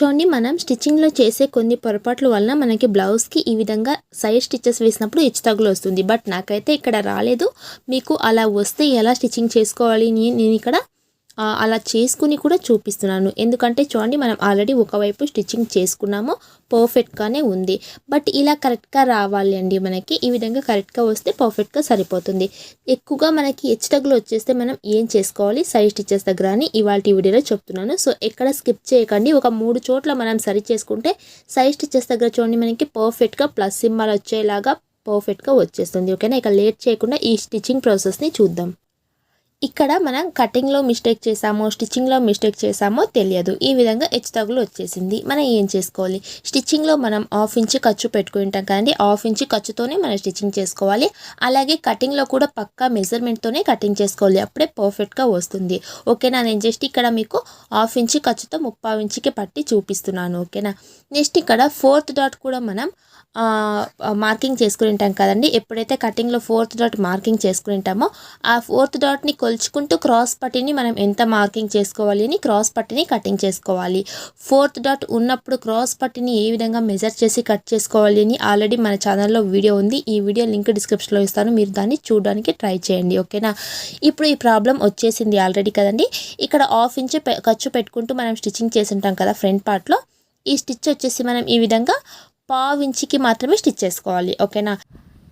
చూడండి మనం స్టిచ్చింగ్లో చేసే కొన్ని పొరపాట్ల వలన మనకి బ్లౌజ్కి ఈ విధంగా సైడ్ స్టిచ్చెస్ వేసినప్పుడు హెచ్చు తగులు వస్తుంది. బట్ నాకైతే ఇక్కడ రాలేదు. మీకు అలా వస్తే ఎలా స్టిచ్చింగ్ చేసుకోవాలి? నేను ఇక్కడ అలా చేసుకుని కూడా చూపిస్తున్నాను. ఎందుకంటే చూడండి మనం ఆల్రెడీ ఒకవైపు స్టిచ్చింగ్ చేసుకున్నాము పర్ఫెక్ట్గానే ఉంది. బట్ ఇలా కరెక్ట్గా రావాలి అండి మనకి. ఈ విధంగా కరెక్ట్గా వస్తే పర్ఫెక్ట్గా సరిపోతుంది. ఎక్కువగా మనకి హెచ్టగ్లు వచ్చేస్తే మనం ఏం చేసుకోవాలి? సైడ్ స్టిచెస్ దగ్గర అని ఇవాళ వీడియోలో చెప్తున్నాను. సో ఎక్కడ స్కిప్ చేయకండి. ఒక మూడు చోట్ల మనం సరి చేసుకుంటే సైడ్ స్టిచ్చెస్ దగ్గర చూడండి మనకి పర్ఫెక్ట్గా ప్లస్ సింబల్ వచ్చేలాగా పర్ఫెక్ట్గా వచ్చేస్తుంది. ఓకేనా ఇక లేట్ చేయకుండా ఈ స్టిచ్చింగ్ ప్రాసెస్ని చూద్దాం. ఇక్కడ మనం కటింగ్లో మిస్టేక్ చేసామో స్టిచ్చింగ్లో మిస్టేక్ చేసామో తెలియదు. ఈ విధంగా హెచ్ తగులు వచ్చేసింది. మనం ఏం చేసుకోవాలి? స్టిచ్చింగ్లో మనం హాఫ్ ఇంచ్ ఖర్చు పెట్టుకుంటాం కదండి. హాఫ్ ఇంచ్ ఖర్చుతోనే మనం స్టిచ్చింగ్ చేసుకోవాలి. అలాగే కటింగ్లో కూడా పక్కా మెజర్మెంట్తోనే కటింగ్ చేసుకోవాలి. అప్పుడే పర్ఫెక్ట్గా వస్తుంది. ఓకేనా? నేను జస్ట్ ఇక్కడ మీకు హాఫ్ ఇంచ్ ఖర్చుతో ముప్పై ఇంచుకి పట్టి చూపిస్తున్నాను. ఓకేనా? నెక్స్ట్ ఇక్కడ ఫోర్త్ డాట్ కూడా మనం మార్కింగ్ చేసుకుని ఉంటాం కదండి. ఎప్పుడైతే కటింగ్లో ఫోర్త్ డాట్ మార్కింగ్ చేసుకుని ఉంటామో ఆ ఫోర్త్ డాట్ని కొలుచుకుంటూ క్రాస్ పట్టిని మనం ఎంత మార్కింగ్ చేసుకోవాలి అని క్రాస్ పట్టిని కటింగ్ చేసుకోవాలి. ఫోర్త్ డాట్ ఉన్నప్పుడు క్రాస్ పట్టిని ఏ విధంగా మెజర్ చేసి కట్ చేసుకోవాలి అని ఆల్రెడీ మన ఛానల్లో వీడియో ఉంది. ఈ వీడియో లింక్ డిస్క్రిప్షన్లో ఇస్తాను. మీరు దాన్ని చూడడానికి ట్రై చేయండి. ఓకేనా? ఇప్పుడు ఈ ప్రాబ్లం వచ్చేసింది ఆల్రెడీ కదండి. ఇక్కడ హాఫ్ ఇంచ్ ఖర్చు పెట్టుకుంటూ మనం స్టిచ్చింగ్ చేసి ఉంటాం కదా ఫ్రంట్ పార్ట్లో. ఈ స్టిచ్ వచ్చేసి మనం ఈ విధంగా పావు ఇంచుకి మాత్రమే స్టిచ్ చేసుకోవాలి. ఓకేనా?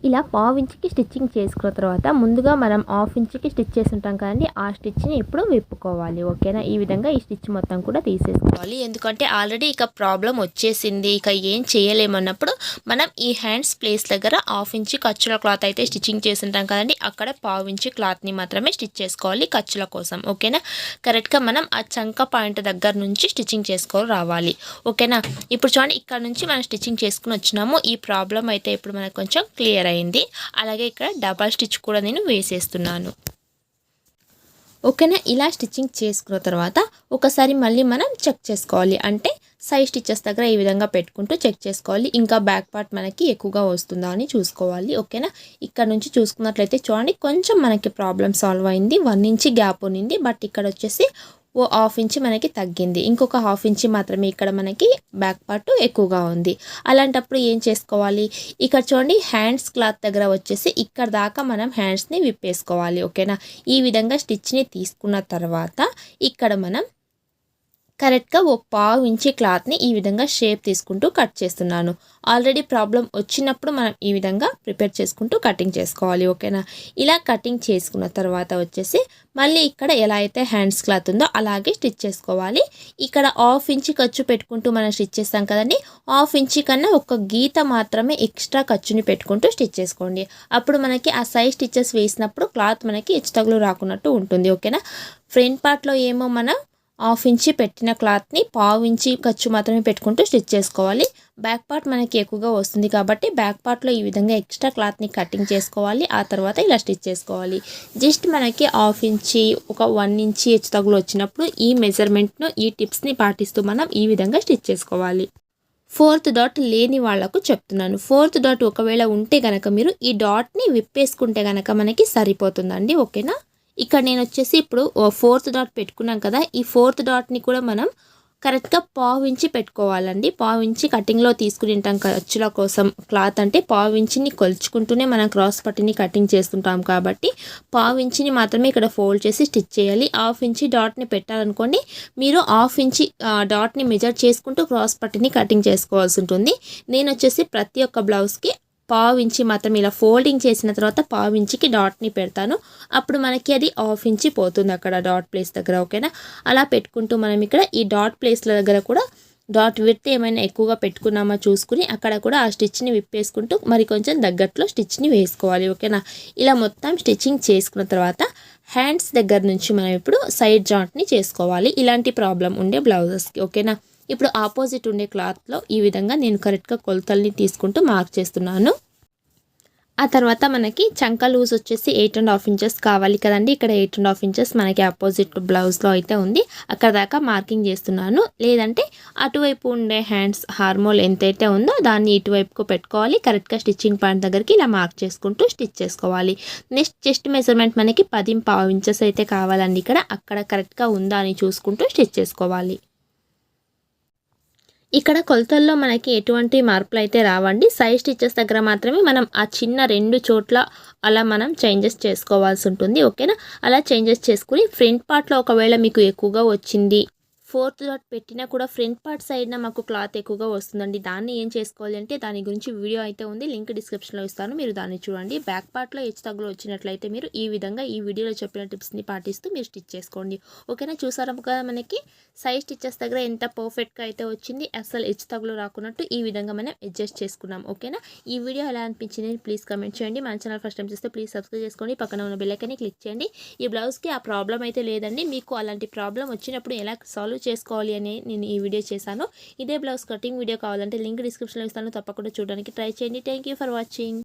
ఇలా పావు ఇంచుకి స్టిచ్చింగ్ చేసుకున్న తర్వాత ముందుగా మనం హాఫ్ ఇంచుకి స్టిచ్ చేసి ఉంటాం కదండి ఆ స్టిచ్ని ఇప్పుడు విప్పుకోవాలి ఓకేనా? ఈ విధంగా ఈ స్టిచ్ మొత్తం కూడా తీసేసుకోవాలి. ఎందుకంటే ఆల్రెడీ ఇక ప్రాబ్లం వచ్చేసింది ఇక ఏం చేయలేమన్నప్పుడు మనం ఈ హ్యాండ్స్ ప్లేస్ దగ్గర హాఫ్ ఇంచ్ ఖర్చుల క్లాత్ అయితే స్టిచ్చింగ్ చేసి ఉంటాం కదండి అక్కడ పావు ఇంచు క్లాత్ని మాత్రమే స్టిచ్ చేసుకోవాలి ఖర్చుల కోసం ఓకేనా? కరెక్ట్గా మనం ఆ చంక పాయింట్ దగ్గర నుంచి స్టిచ్చింగ్ చేసుకొని రావాలి ఓకేనా? ఇప్పుడు చూడండి ఇక్కడ నుంచి మనం స్టిచ్చింగ్ చేసుకుని వచ్చినాము ఈ ప్రాబ్లం అయితే ఇప్పుడు మనకు కొంచెం క్లియర్ అయింది అలాగే ఇక్కడ డబల్ స్టిచ్ కూడా నేను వేసేస్తున్నాను. ఓకేనా? ఇలా స్టిచ్చింగ్ చేసుకున్న తర్వాత ఒకసారి మళ్ళీ మనం చెక్ చేసుకోవాలి. అంటే సైడ్ స్టిచ్చెస్ దగ్గర ఈ విధంగా పెట్టుకుంటూ చెక్ చేసుకోవాలి. ఇంకా బ్యాక్ పార్ట్ మనకి ఎక్కువగా వస్తుందా అని చూసుకోవాలి. ఓకేనా? ఇక్కడ నుంచి చూసుకున్నట్లయితే చూడండి కొంచెం మనకి ప్రాబ్లం సాల్వ్ అయింది. వన్ ఇంచ్ గ్యాప్ ఉన్నింది. బట్ ఇక్కడ వచ్చేసి ఓ హాఫ్ ఇంచ్ మనకి తగ్గింది. ఇంకొక హాఫ్ ఇంచ్ మాత్రమే ఇక్కడ మనకి బ్యాక్ పార్ట్ ఎక్కువగా ఉంది. అలాంటప్పుడు ఏం చేసుకోవాలి? ఇక్కడ చూడండి హ్యాండ్స్ క్లాత్ దగ్గర వచ్చేసి ఇక్కడ దాకా మనం హ్యాండ్స్ని విప్పేసుకోవాలి. ఓకేనా? ఈ విధంగా స్టిచ్ని తీసుకున్న తర్వాత ఇక్కడ మనం కరెక్ట్గా ఓ పావు ఇంచి క్లాత్ని ఈ విధంగా షేప్ తీసుకుంటూ కట్ చేస్తున్నాను. ఆల్రెడీ ప్రాబ్లం వచ్చినప్పుడు మనం ఈ విధంగా ప్రిపేర్ చేసుకుంటూ కటింగ్ చేసుకోవాలి ఓకేనా? ఇలా కటింగ్ చేసుకున్న తర్వాత వచ్చేసి మళ్ళీ ఇక్కడ ఎలా అయితే హ్యాండ్స్ క్లాత్ ఉందో అలాగే స్టిచ్ చేసుకోవాలి. ఇక్కడ హాఫ్ ఇంచి ఖర్చు పెట్టుకుంటూ మనం స్టిచ్ చేస్తాం కదండి. హాఫ్ ఇంచి కన్నా ఒక గీత మాత్రమే ఎక్స్ట్రా ఖర్చుని పెట్టుకుంటూ స్టిచ్ చేసుకోండి. అప్పుడు మనకి ఆ సైజ్ స్టిచ్చెస్ వేసినప్పుడు క్లాత్ మనకి హెచ్చుతగులు రాకున్నట్టు ఉంటుంది ఓకేనా? ఫ్రంట్ పార్ట్లో ఏమో మనం హాఫ్ ఇంచి పెట్టిన క్లాత్ని పావు ఇంచి ఖర్చు మాత్రమే పెట్టుకుంటూ స్టిచ్ చేసుకోవాలి. బ్యాక్ పార్ట్ మనకి ఎక్కువగా వస్తుంది కాబట్టి బ్యాక్ పార్ట్లో ఈ విధంగా ఎక్స్ట్రా క్లాత్ని కటింగ్ చేసుకోవాలి. ఆ తర్వాత ఇలా స్టిచ్ చేసుకోవాలి. జస్ట్ మనకి హాఫ్ ఇంచి ఒక వన్ ఇంచి హెచ్చు తగులు వచ్చినప్పుడు ఈ మెజర్మెంట్ను ఈ టిప్స్ని పాటిస్తూ మనం ఈ విధంగా స్టిచ్ చేసుకోవాలి. ఫోర్త్ డాట్ లేని వాళ్ళకు చెప్తున్నాను. ఫోర్త్ డాట్ ఒకవేళ ఉంటే కనుక మీరు ఈ డాట్ని విప్పేసుకుంటే కనుక మనకి సరిపోతుందండి. ఓకేనా? ఇక్కడ నేను వచ్చేసి ఇప్పుడు ఫోర్త్ డాట్ పెట్టుకున్నాం కదా ఈ ఫోర్త్ డాట్ని కూడా మనం కరెక్ట్గా పావు ఇంచి పెట్టుకోవాలండి. పావు ఇంచి కటింగ్లో తీసుకుని ఉంటాం ఖర్చుల కోసం. క్లాత్ అంటే పావు ఇంచిని కొలుచుకుంటూనే మనం క్రాస్ పట్టిని కటింగ్ చేస్తుంటాం కాబట్టి పావు ఇంచిని మాత్రమే ఇక్కడ ఫోల్డ్ చేసి స్టిచ్ చేయాలి. హాఫ్ ఇంచి డాట్ని పెట్టాలనుకోండి మీరు హాఫ్ ఇంచి ఆ, డాట్ని మెజర్ చేసుకుంటూ క్రాస్ పట్టిని కటింగ్ చేసుకోవాల్సి ఉంటుంది. నేను వచ్చేసి ప్రతి ఒక్క బ్లౌజ్కి పావు ఇంచి మాత్రం ఇలా ఫోల్డింగ్ చేసిన తర్వాత పావు ఇంచికి డాట్ని పెడతాను. అప్పుడు మనకి అది హాఫ్ ఇంచి పోతుంది అక్కడ డాట్ ప్లేస్ దగ్గర ఓకేనా అలా పెట్టుకుంటూ మనం ఇక్కడ ఈ డాట్ ప్లేస్ల దగ్గర కూడా డాట్ విత్ ఏమైనా ఎక్కువగా పెట్టుకున్నామా చూసుకుని అక్కడ కూడా ఆ స్టిచ్ని విప్పేసుకుంటూ మరి కొంచెం దగ్గరలో స్టిచ్ని వేసుకోవాలి ఓకేనా ఇలా మొత్తం స్టిచ్చింగ్ చేసుకున్న తర్వాత హ్యాండ్స్ దగ్గర నుంచి మనం ఇప్పుడు సైడ్ జాయింట్ని చేసుకోవాలి. ఇలాంటి ప్రాబ్లం ఉండే బ్లౌజెస్కి ఓకేనా ఇప్పుడు ఆపోజిట్ ఉండే క్లాత్లో ఈ విధంగా నేను కరెక్ట్గా కొలతల్ని తీసుకుంటూ మార్క్ చేస్తున్నాను. ఆ తర్వాత మనకి చంక లూజ్ వచ్చేసి ఎయిట్ అండ్ హాఫ్ ఇంచెస్ కావాలి కదండి. ఇక్కడ ఎయిట్ అండ్ హాఫ్ ఇంచెస్ మనకి ఆపోజిట్ బ్లౌజ్లో అయితే ఉంది. అక్కడ దాకా మార్కింగ్ చేస్తున్నాను. లేదంటే అటువైపు ఉండే హ్యాండ్స్ హార్మోల్ ఎంతైతే ఉందో దాన్ని ఇటువైపుకు పెట్టుకోవాలి. కరెక్ట్గా స్టిచ్చింగ్ పాయింట్ దగ్గరికి ఇలా మార్క్ చేసుకుంటూ స్టిచ్ చేసుకోవాలి. నెక్స్ట్ చెస్ట్ మెజర్మెంట్ మనకి పది పావు ఇంచెస్ అయితే కావాలండి ఇక్కడ. అక్కడ కరెక్ట్గా ఉందా అని చూసుకుంటూ స్టిచ్ చేసుకోవాలి. ఇక్కడ కొలతల్లో మనకి ఎటువంటి మార్పులు అయితే రావండి. సైజ్ స్టిచ్చెస్ దగ్గర మాత్రమే మనం ఆ చిన్న రెండు చోట్ల అలా మనం చేంజెస్ చేసుకోవాల్సి ఉంటుంది ఓకేనా? అలా చేంజెస్ చేసుకుని ఫ్రంట్ పార్ట్లో ఒకవేళ మీకు ఎక్కువగా వచ్చింది ఫోర్త్ డాట్ పెట్టినా కూడా ఫ్రంట్ పార్ట్ సైడ్న మాకు క్లాత్ ఎక్కువగా వస్తుందండి. దాన్ని ఏం చేసుకోవాలి అంటే దాని గురించి వీడియో అయితే ఉంది. లింక్ డిస్క్రిప్షన్లో ఇస్తాను. మీరు దాన్ని చూడండి. బ్యాక్ పార్ట్లో హెచ్చు తగ్గులు వచ్చినట్లయితే మీరు ఈ విధంగా ఈ వీడియోలో చెప్పిన టిప్స్ని పాటిస్తూ మీరు స్టిచ్ చేసుకోండి. ఓకేనా? చూసారా కదా మనకి? సైజ్ స్టిచ్చెస్ దగ్గర ఎంత పర్ఫెక్ట్గా అయితే వచ్చింది అసలు హెచ్చు తగ్గులు రాకున్నట్టు ఈ విధంగా మనం అడ్జస్ట్ చేసుకున్నాం. ఓకేనా? ఈ వీడియో ఎలా అనిపించింది ప్లీజ్ కమెంట్ చేయండి. మన ఛానల్ ఫస్ట్ టైం చూస్తే ప్లీజ్ సబ్స్క్రైబ్ చేసుకోండి. పక్కన ఉన్న బెల్లైకని క్లిక్ చేయండి. ఈ బ్లౌజ్కి ఆ ప్రాబ్లం అయితే లేదండి. మీకు అలాంటి ప్రాబ్లం వచ్చినప్పుడు ఎలా సాల్వ్ చేసుకోవాలి అని నేను ఈ వీడియో చేశాను. ఇదే బ్లౌజ్ కటింగ్ వీడియో కావాలంటే లింక్ డిస్క్రిప్షన్లో ఇస్తాను. తప్పకుండా చూడడానికి ట్రై చేయండి. Thank for watching